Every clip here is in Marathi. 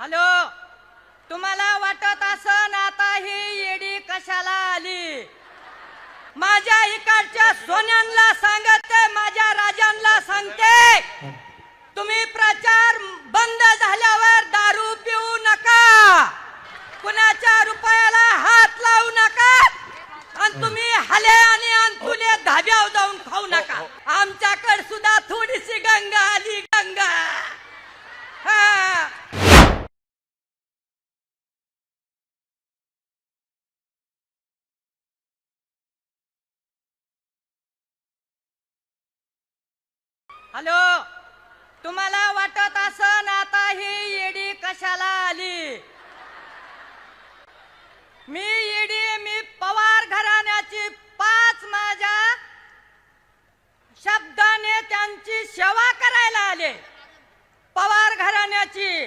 हॅलो तुम्हाला वाटत असन आता ही येडी कशाला आली? माझ्या इकडच्या सोन्यांना सांगते माझ्या राजांना सांगते. तुम्ही प्रचार बंद झाल्यावर दारू पिऊ नका. कुणाच्या रुपयाला हात लावू नका. आणि तुम्ही हले आणि अंतुले धाब्याव जाऊन खाऊ नका. आमच्याकडे सुद्धा थोडीशी गंगा आली गंगा. हॅलो तुम्हाला वाटत असन आता ही येडी कशाला आली? मी येडी मी पवार घराण्याची पाच माझ्या शब्दाने त्यांची सेवा करायला आले. पवार घराण्याची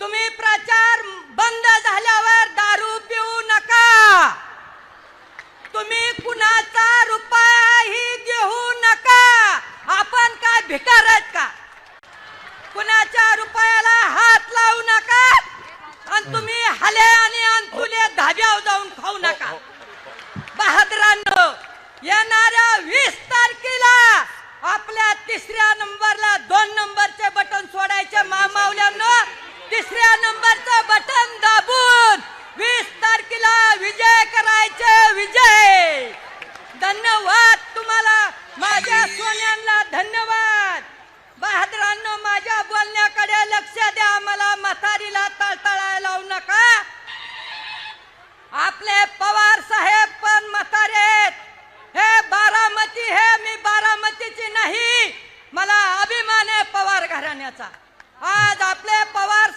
तुम्ही प्रचार बंद झाल्यावर दारू पिऊ नका. तुम्ही कुणाचा रुपयाही घेऊ नका. आपण काय भिकार आहेत का? कुणाच्या रुपयाला हात लावू नका आणि तुम्ही हले आणि अंतुले धाब्यावर जाऊन खाऊ नका. बहादरांनो येणाऱ्या वीस तारखेला आपल्या तिसऱ्या नंबरला दोन नंबरचे बटन सोडायचे मामावल्यांनो तिसऱ्या नंबरचं बटन दाबून वीस तारखेला विजय करायचे विजय धन्यवाद तुम्हाला माझ्या सोन्यांना धन्यवाद बहादरांनो माझ्या बोलण्याकडे लक्ष द्या मला म्हातारीला तळतळायला लावू नका आपले पवार साहेब पण म्हातारे आहेत. हे बारामती हे मी बारामतीची नाही मला अभिमान आहे पवार घराण्याचा. आज आपले पवार